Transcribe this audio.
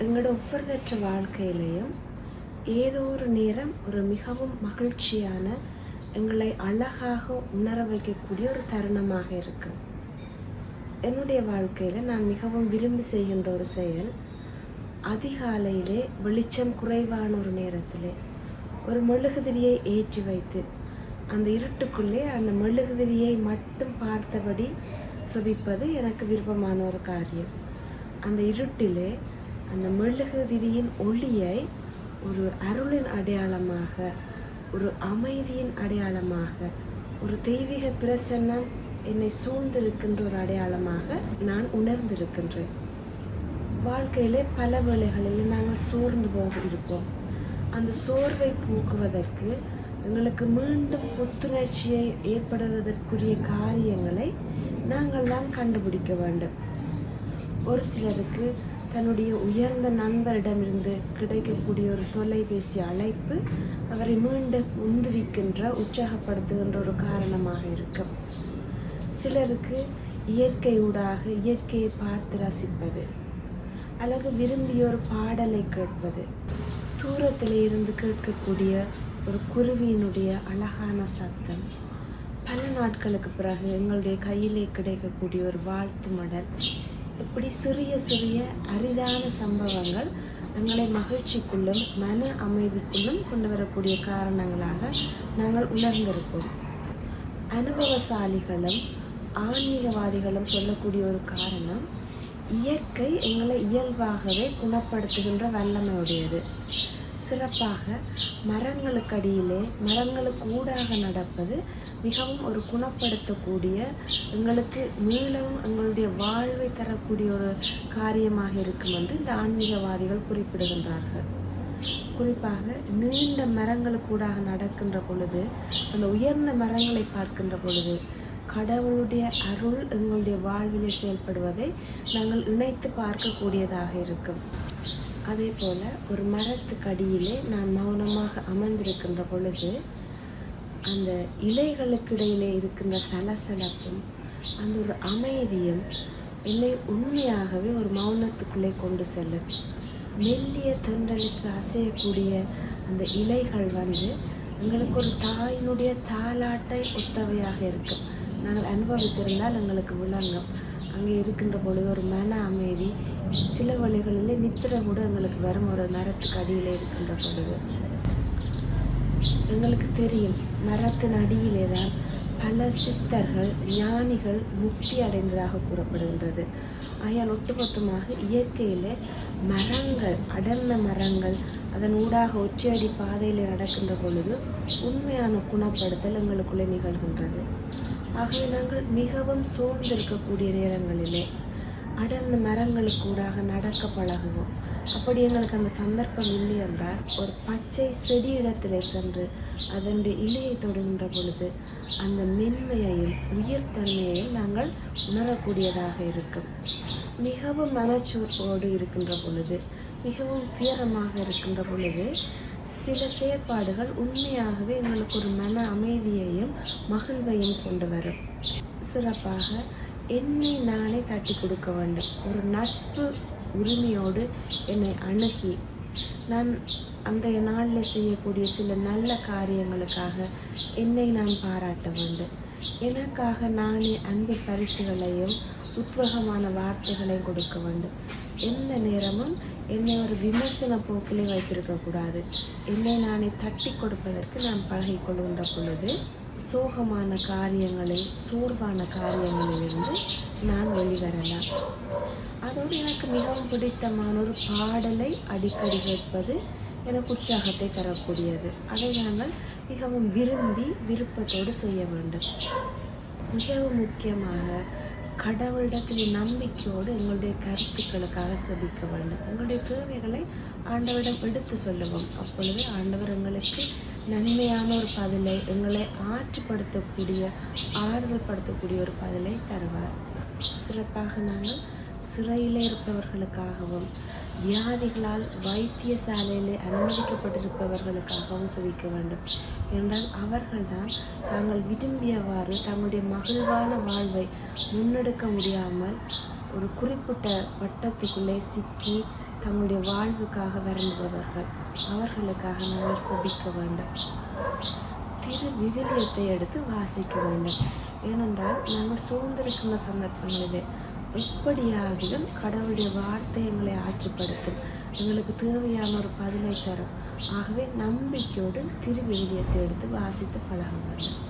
எங்களோட ஒவ்வொருத்தற்ற வாழ்க்கையிலையும் ஏதோ ஒரு நேரம் ஒரு மிகவும் மகிழ்ச்சியான எங்களை அழகாக உணர வைக்கக்கூடிய ஒரு தருணமாக இருக்கும் என்னுடைய வாழ்க்கையில் நான் மிகவும் விரும்பி செய்கின்ற ஒரு செயல் அதிகாலையிலே வெளிச்சம் குறைவான ஒரு நேரத்திலே ஒரு மெழுகுதிரியை ஏற்றி வைத்து அந்த இருட்டுக்குள்ளே அந்த மெழுகுதிரியை மட்டும் பார்த்தபடி சுவிப்பது எனக்கு விருப்பமான ஒரு காரியம். அந்த இருட்டிலே அந்த மெழுகுதிரியின் ஒளியை ஒரு அருளின் அடையாளமாக ஒரு அமைதியின் அடையாளமாக ஒரு தெய்வீக பிரசன்னம் என்னை சூழ்ந்திருக்கின்ற ஒரு அடையாளமாக நான் உணர்ந்திருக்கின்றேன். வாழ்க்கையிலே பல வேளைகளில் நாங்கள் சோர்ந்து போக இருப்போம் அந்த சோர்வை போக்குவதற்கு எங்களுக்கு மீண்டும் புத்துணர்ச்சியை ஏற்படுவதற்குரிய காரியங்களை நாங்கள் தான் கண்டுபிடிக்க வேண்டும். ஒரு சிலருக்கு தன்னுடைய உயர்ந்த நண்பரிடமிருந்து கிடைக்கக்கூடிய ஒரு தொலைபேசி அழைப்பு அவரை மீண்டும் உந்துவிக்கின்ற உற்சாகப்படுத்துகின்ற ஒரு காரணமாக இருக்கும். சிலருக்கு இயற்கையூடாக இயற்கையை பார்த்து ரசிப்பது அல்லது விரும்பிய ஒரு பாடலை கேட்பது தூரத்தில் இருந்து கேட்கக்கூடிய ஒரு குருவியினுடைய அழகான சத்தம் பல நாட்களுக்கு பிறகு எங்களுடைய கையிலே கிடைக்கக்கூடிய ஒரு வாழ்த்து மடல். இப்படி சிறிய சிறிய அரிதான சம்பவங்கள் எங்களை மகிழ்ச்சிக்குள்ளும் மன அமைதிக்குள்ளும் கொண்டு வரக்கூடிய காரணங்களாக நாங்கள் உணர்ந்திருப்போம். அனுபவசாலிகளும் ஆன்மீகவாதிகளும் சொல்லக்கூடிய ஒரு காரணம் இயற்கை எங்களை இயல்பாகவே குணப்படுத்துகின்ற வல்லமையுடையது. சிறப்பாக மரங்களுக்கடியிலே மரங்களுக்கு ஊடாக நடப்பது மிகவும் ஒரு குணப்படுத்தக்கூடிய எங்களுக்கு மீளவும் எங்களுடைய வாழ்வை தரக்கூடிய ஒரு காரியமாக இருக்கும் என்று இந்த ஆன்மீகவாதிகள் குறிப்பிடுகின்றார்கள். குறிப்பாக நீண்ட மரங்களுக்கூடாக நடக்கின்ற பொழுது அந்த உயர்ந்த மரங்களை பார்க்கின்ற பொழுது கடவுளுடைய அருள் எங்களுடைய வாழ்விலே செயல்படுவதை நாங்கள் இணைத்து பார்க்கக்கூடியதாக இருக்கும். அதே போல் ஒரு மரத்துக்கு அடியிலே நான் மௌனமாக அமர்ந்திருக்கின்ற பொழுது அந்த இலைகளுக்கு இடையிலே இருக்கின்ற சலசலப்பும் அந்த ஒரு அமைதியும் என்னை உண்மையாகவே ஒரு மௌனத்துக்குள்ளே கொண்டு செல்லும். மெல்லிய தென்றலுக்கு அசையக்கூடிய அந்த இலைகள் வந்து எங்களுக்கு ஒரு தாயினுடைய தாலாட்டை ஒத்தவையாக இருக்கும். நாங்கள் அனுபவித்திருந்தால் எங்களுக்கு விளங்கும். அங்கே இருக்கின்ற பொழுது ஒரு மன அமைதி. சில வழிகளில் நித்திர கூட எங்களுக்கு வரும் ஒரு மரத்துக்கு அடியில் இருக்கின்ற பொழுது. எங்களுக்கு தெரியும் மரத்தின் அடியிலே தான் பல சித்தர்கள் ஞானிகள் முக்தி அடைந்ததாக கூறப்படுகின்றது. ஆயால் ஒட்டுமொத்தமாக இயற்கையிலே மரங்கள் அடர்ந்த மரங்கள் அதன் ஊடாக ஒற்றையடி பாதையில் நடக்கின்ற பொழுது உண்மையான குணப்படுத்தல் எங்களுக்குள்ளே நிகழ்கின்றது. ஆகவே நாங்கள் மிகவும் சோர்ந்திருக்கக்கூடிய நேரங்களிலே அடர்ந்த மரங்களுக்கூடாக நடக்க பழகுவோம். அப்படி எங்களுக்கு அந்த சந்தர்ப்பம் இல்லை என்றால் ஒரு பச்சை செடி இடத்திலே சென்று அதனுடைய இலையை தொடுகின்ற பொழுது அந்த மென்மையையும் உயிர்த்தன்மையையும் நாங்கள் உணரக்கூடியதாக இருக்கும். மிகவும் மனச்சோர்வோடு இருக்கின்ற பொழுது மிகவும் துயரமாக இருக்கின்ற பொழுது சில செயற்பாடுகள் உண்மையாகவே எங்களுக்கு ஒரு மன அமைதியையும் மகிழ்வையும் கொண்டு வரும். சிறப்பாக என்னை நானே தட்டி கொடுக்க வேண்டும். ஒரு நட்பு உரிமையோடு என்னை அணுகி. நான் அந்த நாளில் செய்யக்கூடிய சில நல்ல காரியங்களுக்காக என்னை நான் பாராட்ட வேண்டும். எனக்காக நானே அன்பு பரிசுகளையும் உத்வகமான வார்த்தைகளையும் கொடுக்க வேண்டும். எந்த நேரமும் என்னை ஒரு விமர்சன போக்கிலே வைத்திருக்கக்கூடாது என்னை நானே தட்டி கொடுப்பதற்கு நான் பழகிக்கொள்கின்ற பொழுது சோகமான காரியங்களை சோர்வான காரியங்களிலிருந்து நான் வெளிவரலாம். அதோடு எனக்கு மிகவும் பிடித்தமான ஒரு பாடலை அடிக்கடி கேட்பது எனக்கு உற்சாகத்தை தரக்கூடியது. அதை நாங்கள் மிகவும் விரும்பி விருப்பத்தோடு செய்ய வேண்டும். மிகவும் முக்கியமாக கடவுளிடத்தில் நம்பிக்கையோடு எங்களுடைய கருத்துக்களுக்காக செபிக்க வேண்டும். எங்களுடைய தேவைகளை ஆண்டவரிடம் எடுத்து சொல்லுவோம். அப்பொழுது ஆண்டவர் எங்களுக்கு நன்மையான ஒரு பதிலை எங்களை ஆற்றுப்படுத்தக்கூடிய ஆறுதல் படுத்தக்கூடிய ஒரு பதிலை தருவார். சிறப்பாக நாங்கள் சிறையில் இருப்பவர்களுக்காகவும் வியாதிகளால் வைத்தியசாலையில் அனுமதிக்கப்பட்டிருப்பவர்களுக்காகவும் செவிக்க வேண்டும். என்றால் அவர்கள்தான் தாங்கள் விரும்பியவாறு தங்களுடைய மகிழ்வான வாழ்வை முன்னெடுக்க முடியாமல் ஒரு குறிப்பிட்ட வட்டத்துக்குள்ளே சிக்கி தங்களுடைய வாழ்வுக்காக வருந்துபவர்கள் அவர்களுக்காக நாங்கள் செபிக்க வேண்டும். திரு விவிலியத்தை எடுத்து வாசிக்க வேண்டும். ஏனென்றால் நாங்கள் சூழ்ந்திருக்கின்ற சந்தர்ப்பங்களிலே எப்படியாகிலும் கடவுளுடைய வார்த்தை எங்களை ஆட்சிப்படுத்தும் எங்களுக்கு தேவையான ஒரு பதிலை தரும். ஆகவே நம்பிக்கையோடு திருவிழியத்தை எடுத்து வாசித்து பழக வேண்டும்